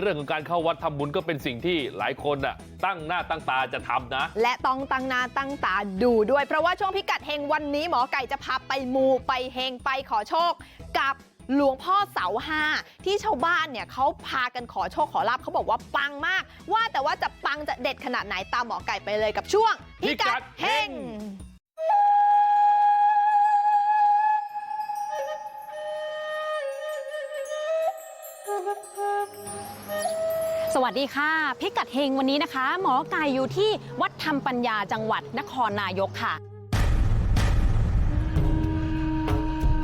เรื่องของการเข้าวัดทำบุญก็เป็นสิ่งที่หลายคนน่ะตั้งหน้าตั้งตาจะทำนะและต้องตั้งหน้าตั้งตาดูด้วยเพราะว่าช่วงพิกัดเฮงวันนี้หมอไก่จะพาไปมูไปเฮงไปขอโชคกับหลวงพ่อเสาห้าที่ชาวบ้านเนี่ยเขาพากันขอโชคขอลาบเขาบอกว่าปังมาก ว่าแต่ว่าจะปังจะเด็ดขนาดไหนตามหมอไก่ไปเลยกับช่วงพิกัดเฮง สวัสดีค่ะ พิกัดเฮงวันนี้นะคะ หมอไก่อยู่ที่วัดธรรมปัญญาจังหวัดนครนายกค่ะ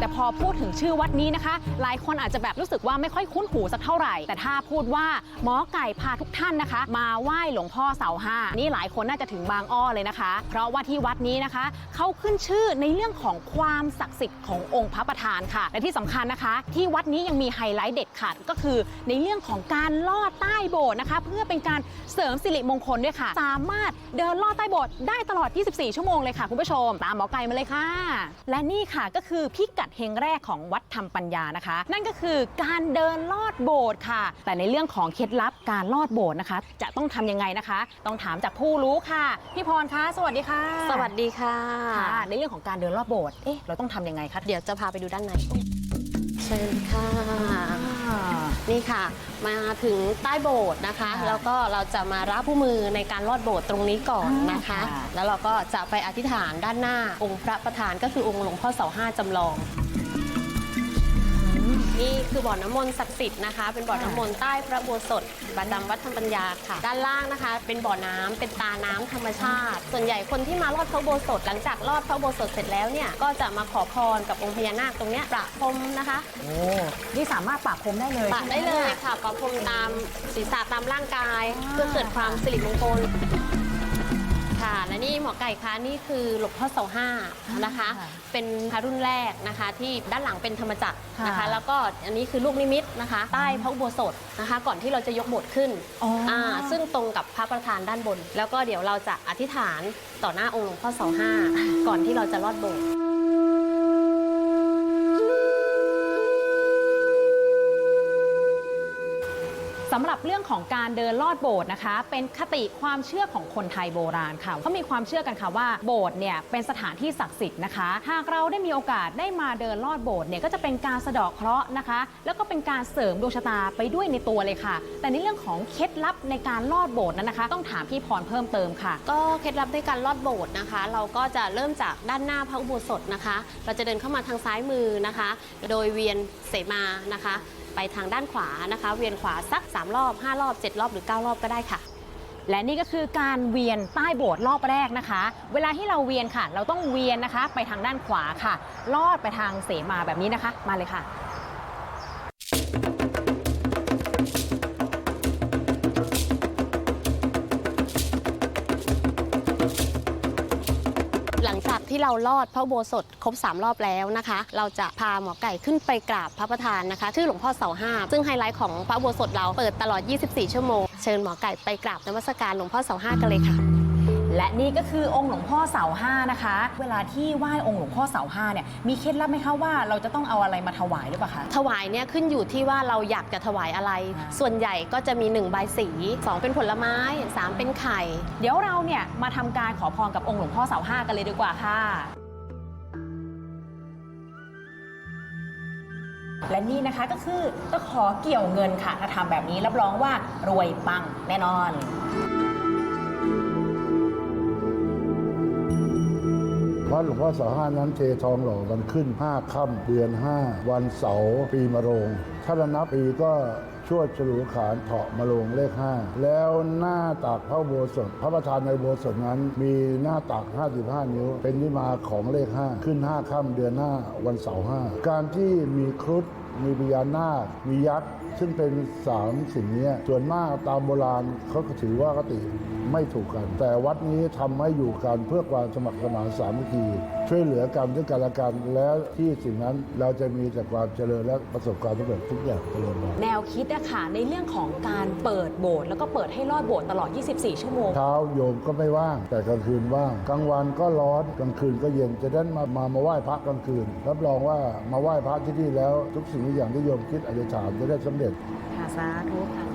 แต่พอพูดถึงชื่อวัดนี้นะคะ หลายคนอาจจะแบบรู้สึกว่าไม่ค่อยคุ้นหูสักเท่าไหร่ แต่ถ้าพูดว่าหมอไก่พาทุกท่านนะคะ มาไหว้หลวงพ่อเสาห้านี่หลายคนน่าจะถึงบางอ้อเลยนะคะ เพราะว่าที่วัดนี้นะคะเขาขึ้นชื่อในเรื่องของความศักดิ์สิทธิ์ขององค์พระประธานค่ะ และที่สำคัญนะคะ ที่วัดนี้ยังมีไฮไลท์เด็ดขาดก็คือในเรื่องของการลอดใต้โบสถ์นะคะ เพื่อเป็นการเสริมสิริมงคลด้วยค่ะ สามารถเดินลอดใต้โบสถ์ได้ตลอด 24 ชั่วโมงเลยค่ะคุณผู้ชม ตามหมอไก่มาเลยค่ะ และนี่ค่ะก็คือพิกัดเฮงแรกของวัดธรรมปัญญานะคะ นั่นก็คือการเดินลอดโบสถ์ค่ะ แต่ในเรื่องของเคล็ดลับการลอดโบสถ์นะคะ จะต้องทำยังไงนะคะ ต้องถามจากผู้รู้ค่ะพี่พรคะสวัสดีค่ะ สวัสดีค่ะค่ะ ในเรื่องของการเดินรอบโบสถ์เอ๊ะเราต้องทำยังไงคะเดี๋ยวจะพาไปดูด้านในเชิญค่ะนี่ค่ะ มาถึงใต้โบสถ์นะคะค่ะแล้วก็เราจะมารับผู้มือในการลอดโบสถ์ตรงนี้ก่อนนะคะอ่าค่ะแล้วเราก็จะไปอธิษฐานด้านหน้าองค์พระประธานก็คือองค์หลวงพ่อเสาห้าจำลอง นี่คือบ่อน้ำมนต์ศักดิ์สิทธิ์นะคะ เป็นบ่อน้ำมนต์ใต้พระอุโบสถประจำวัดธรรมปัญญาค่ะ ด้านล่างนะคะ เป็นบ่อน้ำเป็นตาน้ำธรรมชาติ ส่วนใหญ่คนที่มาลอดพระอุโบสถหลังจากลอดพระอุโบสถเสร็จแล้วเนี่ยก็จะมาขอพรกับองค์พญานาคตรงเนี้ยประพรมนะคะโอ้นี่สามารถปราบพรมได้เลยปะได้เลยค่ะประพรมตามศีรษะตามร่างกาย เพื่อเกิดความสิริมงคล ค่ะ และนี่หมอไก่คะนี่คือหลวงพ่อเสาห้านะคะ ค่ะเป็นพระรุ่นแรกนะคะ ที่ด้านหลังเป็นธรรมจักรนะคะ ค่ะแล้วก็อันนี้คือลูกนิมิตนะคะ ใต้พระอุโบสถนะคะ ก่อนที่เราจะยกโบสถ์ขึ้นอ๋ออ่าซึ่งตรงกับพระประธานด้านบน แล้วก็เดี๋ยวเราจะอธิษฐานต่อหน้าองค์หลวงพ่อเสาห้าก่อนที่เราจะลอดโบสถ์ สำหรับเรื่องของการเดินลอดโบสถ์นะคะ เป็นคติความเชื่อของคนไทยโบราณค่ะเขามีความเชื่อกันค่ะว่าโบสถ์เนี่ยเป็นสถานที่ศักดิ์สิทธิ์นะคะ หากเราได้มีโอกาสได้มาเดินลอดโบสถ์เนี่ยก็จะเป็นการสะเดาะเคราะห์นะคะ แล้วก็เป็นการเสริมดวงชะตาไปด้วยในตัวเลยค่ะ แต่ในเรื่องของเคล็ดลับในการลอดโบสถ์นั้นนะคะ ต้องถามพี่พรเพิ่มเติมค่ะ ก็เคล็ดลับในการลอดโบสถ์นะคะ เราก็จะเริ่มจากด้านหน้าพระอุโบสถนะคะ เราจะเดินเข้ามาทางซ้ายมือนะคะ โดยเวียนเสมานะคะ ไปทางด้านขวานะคะ เวียนขวาสัก 3 รอบ 5 รอบ 7 รอบหรือ 9 รอบก็ได้ค่ะ และนี่ก็คือการเวียนใต้โบสถ์รอบแรกนะคะ เวลาที่เราเวียนค่ะ เราต้องเวียนนะคะ ไปทางด้านขวาค่ะ ลอดไปทางเสมาแบบนี้นะคะ มาเลยค่ะ หลังจากที่เราลอดพระโบสถครบ 3 รอบแล้วนะคะ เราจะพาหมอไก่ขึ้นไปกราบพระประธานนะคะชื่อหลวงพ่อเสาห้าซึ่งไฮไลท์ของพระโบสถเราเปิดตลอด 24 ชั่วโมง เชิญหมอไก่ไปกราบนมัสการหลวงพ่อเสาห้ากันเลยค่ะ และนี่ก็คือองค์หลวงพ่อเสาห้านะคะ เวลาที่ไหว้องค์หลวงพ่อเสาห้าเนี่ยมีเคล็ดลับไหมคะว่าเราจะต้องเอาอะไรมาถวายหรือเปล่าคะถวายเนี่ยขึ้นอยู่ที่ว่าเราอยากจะถวายอะไรอ่าส่วนใหญ่ก็จะมี1ใบสี 2 เป็นผลไม้ 3 เป็นไข่ เดี๋ยวเราเนี่ยมาทำการขอพรกับองค์หลวงพ่อเสาห้ากันเลยดีกว่าค่ะและนี่นะคะก็คือตะขอเกี่ยวเงินค่ะ ถ้าทำแบบนี้รับรองว่ารวยปังแน่นอน วัดหลวงพ่อเสาห้านั้นเททองหล่อวันขึ้น 5 ค่ำเดือน 5 วันเสาร์ปีมะโรง ถ้าระนับปีก็ชวดฉลูขานเถาะมะโรงเลข 5 แล้วหน้าตักพระโบสถพระประธานในโบสถนั้น มีหน้าตัก 55 นิ้ว เป็นที่มาของเลข 5 ขึ้น 5 ค่ำเดือน5วันเสาร์5การที่มีครุฑ มีพญานาค มียักษ์ ซึ่งเป็นสามสิ่งนี้ส่วนมากตามโบราณเขาก็ถือว่ากติไม่ถูกกัน แต่วัดนี้ทำให้อยู่กันเพื่อความสมัครสมานสามัคคี ช่วยเหลือกันด้วยกันและกันและที่สิ่งนั้นเราจะมีแต่ความเจริญและประสบความสำเร็จทุกอย่างเจริญมาแนวคิดอะค่ะในเรื่องของการเปิดโบสถ์แล้วก็เปิดให้ลอดโบสถ์ตลอด 24 ชั่วโมง เช้าโยมก็ไม่ว่าง แต่กลางคืนว่างกลางวันก็ร้อนกลางคืนก็เย็นจะได้มามามาไหว้พระกลางคืน รับรองว่ามาไหว้พระที่นี่แล้ว ทุกสิ่งทุกอย่างที่โยมคิดอธิษฐานจะได้สำเร็จ ค่ะสาธุค่ะ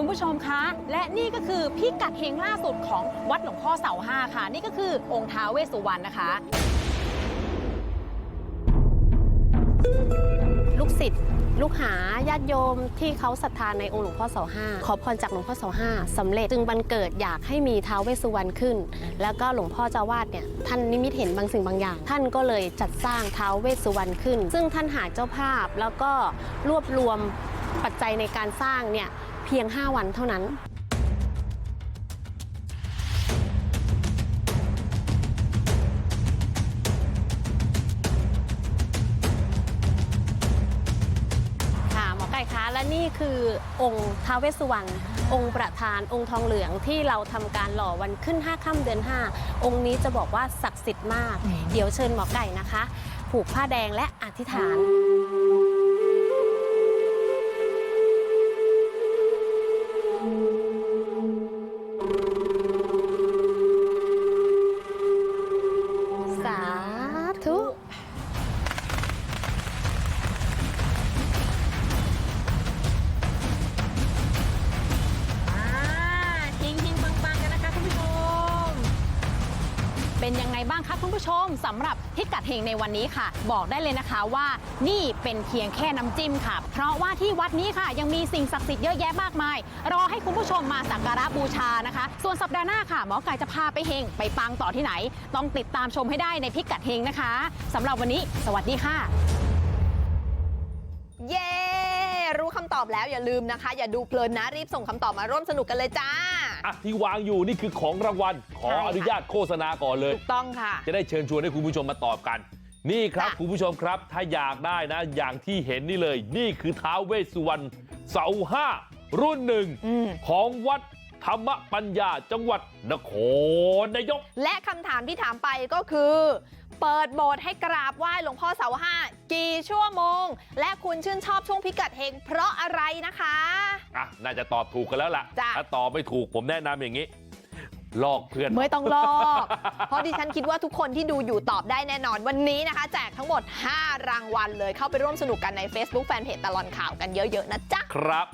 คุณผู้ชมคะ และนี่ก็คือพิกัดเฮงล่าสุดของวัดหลวงพ่อเสาห้าค่ะ นี่ก็คือองค์ท้าเวสสุวรรณนะคะ ลูกศิษย์ลูกหาญาติโยมที่เขาศรัทธาในองค์หลวงพ่อเสาห้าขอพรจากหลวงพ่อเสาห้าสำเร็จจึงบันเกิดอยากให้มีท้าวเวสสุวรรณขึ้น แล้วก็หลวงพ่อเจ้าวาดเนี่ยท่านนิมิตเห็นบางสิ่งบางอย่าง ท่านก็เลยจัดสร้างท้าวเวสสุวรรณขึ้น ซึ่งท่านหาเจ้าภาพแล้วก็รวบรวมปัจจัยในการสร้างเนี่ย เพียง 5 วันเท่านั้น ค่ะหมอไก่คะและนี่คือองค์ท้าวเวสสุวรรณองค์ประธานองค์ทองเหลืองที่เราทำการหล่อวันขึ้น 5 ค่ำเดือน 5 องค์นี้จะบอกว่าศักดิ์สิทธิ์มาก เดี๋ยวเชิญหมอไก่นะคะ ผูกผ้าแดงและอธิษฐาน เป็นยังไงบ้างคะคุณผู้ชมสำหรับพิกัดเฮงในวันนี้ค่ะ บอกได้เลยนะคะว่านี่เป็นเพียงแค่น้ำจิ้มค่ะ เพราะว่าที่วัดนี้ค่ะ ยังมีสิ่งศักดิ์สิทธิ์เยอะแยะมากมาย รอให้คุณผู้ชมมาสักการะบูชานะคะ ส่วนสัปดาห์หน้าค่ะหมอไก่จะพาไปเฮงไปปังต่อที่ไหน ต้องติดตามชมให้ได้ในพิกัดเฮงนะคะสำหรับวันนี้ สวัสดีค่ะ เย้รู้คำตอบแล้วอย่าลืมนะคะ อย่าดูเพลินนะรีบส่งคำตอบมาร่วมสนุกกันเลยจ้า อะที่วางอยู่นี่คือของรางวัลขอใช่ค่ะอนุญาตโฆษณาก่อนเลยถูกต้องค่ะจะได้เชิญชวนให้คุณผู้ชมมาตอบกันนี่ครับค่ะคุณผู้ชมครับถ้าอยากได้นะอย่างที่เห็นนี่เลยนี่คือท้าวเวสสุวรรณเสาห้ารุ่นหนึ่งอืมของวัด ธรรมปัญญาจังหวัดนครนายกและคำถามที่ถามไปก็คือเปิดโบสถ์ให้กราบไหว้หลวงพ่อเสาห้ากี่ชั่วโมง และคุณชื่นชอบช่วงพิกัดเฮงเพราะอะไรนะคะอะน่าจะตอบถูกกันแล้วล่ะจ้ะถ้าตอบไม่ถูกผมแนะนำอย่างนี้ลอกเพื่อนไม่ต้องลอก เพราะดิฉันคิดว่าทุกคนที่ดูอยู่ตอบได้แน่นอนวันนี้นะคะ แจกทั้งหมด 5 รางวัลเลยเข้าไปร่วมสนุกกันใน Facebook Fanpage ตลอดข่าวกันเยอะ ๆ นะจ๊ะ ครับ